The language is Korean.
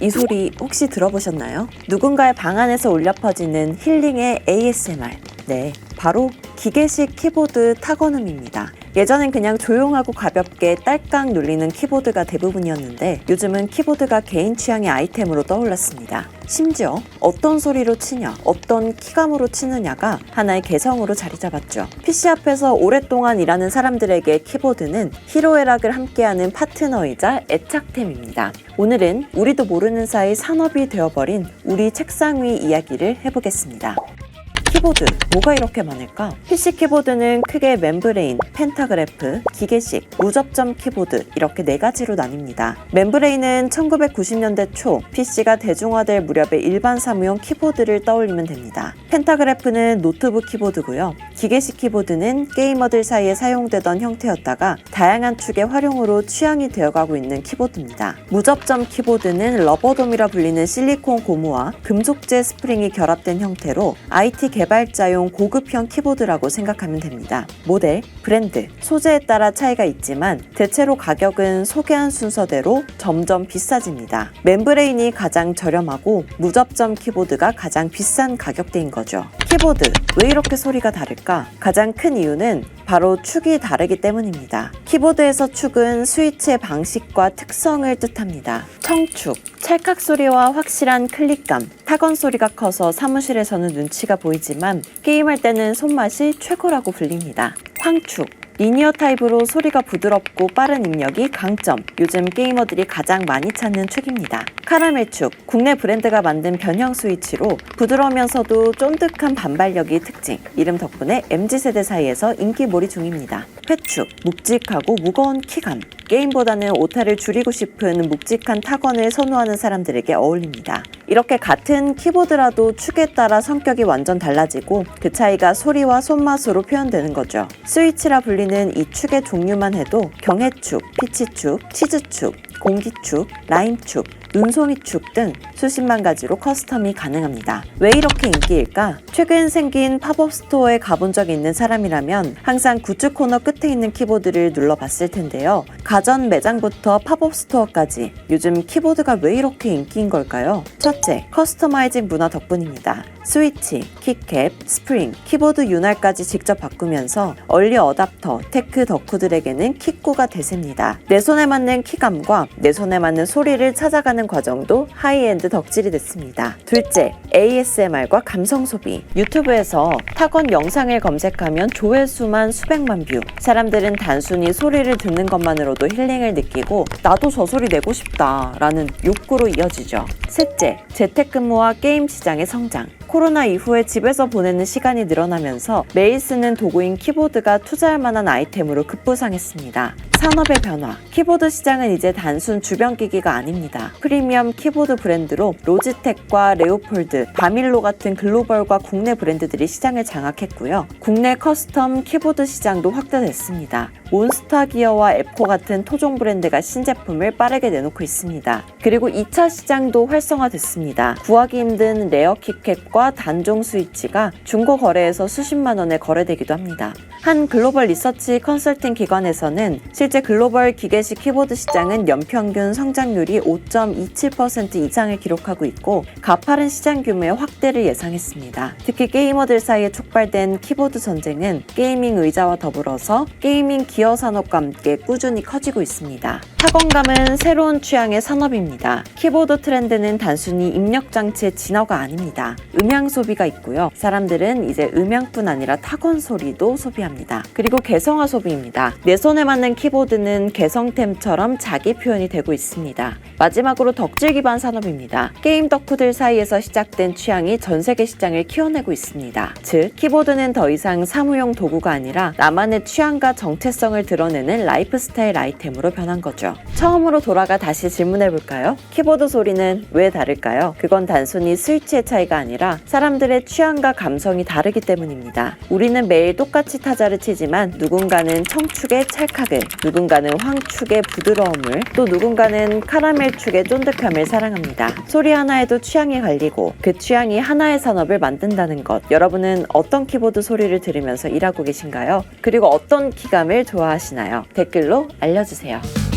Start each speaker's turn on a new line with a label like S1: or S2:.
S1: 이 소리 혹시 들어보셨나요? 누군가의 방 안에서 울려 퍼지는 힐링의 ASMR. 네, 바로 기계식 키보드 타건음입니다. 예전엔 그냥 조용하고 가볍게 딸깍 눌리는 키보드가 대부분이었는데 요즘은 키보드가 개인 취향의 아이템으로 떠올랐습니다. 심지어 어떤 소리로 치냐, 어떤 키감으로 치느냐가 하나의 개성으로 자리 잡았죠. PC 앞에서 오랫동안 일하는 사람들에게 키보드는 희로애락을 함께하는 파트너이자 애착템입니다. 오늘은 우리도 모르는 사이 산업이 되어버린 우리 책상 위 이야기를 해보겠습니다. 키보드 뭐가 이렇게 많을까? PC 키보드는 크게 멤브레인, 펜타그래프, 기계식, 무접점 키보드 이렇게 네 가지로 나뉩니다. 멤브레인은 1990년대 초 PC가 대중화될 무렵의 일반 사무용 키보드를 떠올리면 됩니다. 펜타그래프는 노트북 키보드고요. 기계식 키보드는 게이머들 사이에 사용되던 형태였다가 다양한 축의 활용으로 취향이 되어가고 있는 키보드입니다. 무접점 키보드는 러버돔이라 불리는 실리콘 고무와 금속재 스프링이 결합된 형태로 IT 개 발자용 고급형 키보드라고 생각하면 됩니다. 모델, 브랜드, 소재에 따라 차이가 있지만 대체로 가격은 소개한 순서대로 점점 비싸집니다. 멤브레인이 가장 저렴하고 무접점 키보드가 가장 비싼 가격대인 거죠. 키보드, 왜 이렇게 소리가 다를까? 가장 큰 이유는 바로 축이 다르기 때문입니다. 키보드에서 축은 스위치의 방식과 특성을 뜻합니다. 청축, 찰칵 소리와 확실한 클릭감, 타건 소리가 커서 사무실에서는 눈치가 보이지만 게임할 때는 손맛이 최고라고 불립니다. 황축, 리니어 타입으로 소리가 부드럽고 빠른 입력이 강점. 요즘 게이머들이 가장 많이 찾는 축입니다. 카라멜 축, 국내 브랜드가 만든 변형 스위치로 부드러우면서도 쫀득한 반발력이 특징. 이름 덕분에 MZ세대 사이에서 인기 몰이 중입니다. 회축, 묵직하고 무거운 키감. 게임보다는 오타를 줄이고 싶은 묵직한 타건을 선호하는 사람들에게 어울립니다. 이렇게 같은 키보드라도 축에 따라 성격이 완전 달라지고 그 차이가 소리와 손맛으로 표현되는 거죠. 스위치라 불리는 이 축의 종류만 해도 경해축, 피치축, 치즈축, 공기축, 라임축, 눈송이축 등 수십만 가지로 커스텀이 가능합니다. 왜 이렇게 인기일까? 최근 생긴 팝업 스토어에 가본 적이 있는 사람이라면 항상 굿즈 코너 끝에 있는 키보드를 눌러봤을 텐데요. 가전 매장부터 팝업 스토어까지 요즘 키보드가 왜 이렇게 인기인 걸까요? 첫째, 커스터마이징 문화 덕분입니다. 스위치, 키캡, 스프링, 키보드 윤활까지 직접 바꾸면서 얼리 어답터, 테크 덕후들에게는 킥구가 대세입니다. 내 손에 맞는 키감과 내 손에 맞는 소리를 찾아가는 과정도 하이엔드 덕질이 됐습니다. 둘째, ASMR과 감성 소비. 유튜브에서 타건 영상을 검색하면 조회수만 수백만 뷰. 사람들은 단순히 소리를 듣는 것만으로도 힐링을 느끼고 나도 저 소리 내고 싶다 라는 욕구로 이어지죠. 셋째, 재택근무와 게임 시장의 성장. 코로나 이후에 집에서 보내는 시간이 늘어나면서 매일 쓰는 도구인 키보드가 투자할 만한 아이템으로 급부상했습니다. 산업의 변화. 키보드 시장은 이제 단순 주변 기기가 아닙니다. 프리미엄 키보드 브랜드로 로지텍과 레오폴드, 바밀로 같은 글로벌과 국내 브랜드들이 시장을 장악했고요. 국내 커스텀 키보드 시장도 확대됐습니다. 몬스타 기어와 에코 같은 토종 브랜드가 신제품을 빠르게 내놓고 있습니다. 그리고 2차 시장도 활성화됐습니다. 구하기 힘든 레어 키캡과 단종 스위치가 중고 거래에서 수십만 원에 거래되기도 합니다. 한 글로벌 리서치 컨설팅 기관에서는 실제 글로벌 기계식 키보드 시장은 연평균 성장률이 5.27% 이상을 기록하고 있고 가파른 시장 규모의 확대를 예상했습니다. 특히 게이머들 사이에 촉발된 키보드 전쟁은 게이밍 의자와 더불어서 게이밍 기어 산업과 함께 꾸준히 커지고 있습니다. 타건감은 새로운 취향의 산업입니다. 키보드 트렌드는 단순히 입력 장치의 진화가 아닙니다. 음향 소비가 있고요. 사람들은 이제 음향뿐 아니라 타건 소리도 소비합니다. 그리고 개성화 소비입니다. 내 손에 맞는 키보드는 개성템처럼 자기 표현이 되고 있습니다. 마지막으로 덕질 기반 산업입니다. 게임 덕후들 사이에서 시작된 취향이 전 세계 시장을 키워내고 있습니다. 즉, 키보드는 더 이상 사무용 도구가 아니라 나만의 취향과 정체성을 드러내는 라이프 스타일 아이템으로 변한 거죠. 처음으로 돌아가 다시 질문해 볼까요? 키보드 소리는 왜 다를까요? 그건 단순히 스위치의 차이가 아니라 사람들의 취향과 감성이 다르기 때문입니다. 우리는 매일 똑같이 타자를 치지만 누군가는 청축의 찰칵을, 누군가는 황축의 부드러움을, 또 누군가는 카라멜 축의 쫀득함을 사랑합니다. 소리 하나에도 취향이 갈리고 그 취향이 하나의 산업을 만든다는 것. 여러분은 어떤 키보드 소리를 들으면서 일하고 계신가요? 그리고 어떤 키감을 좋아하시나요? 댓글로 알려주세요.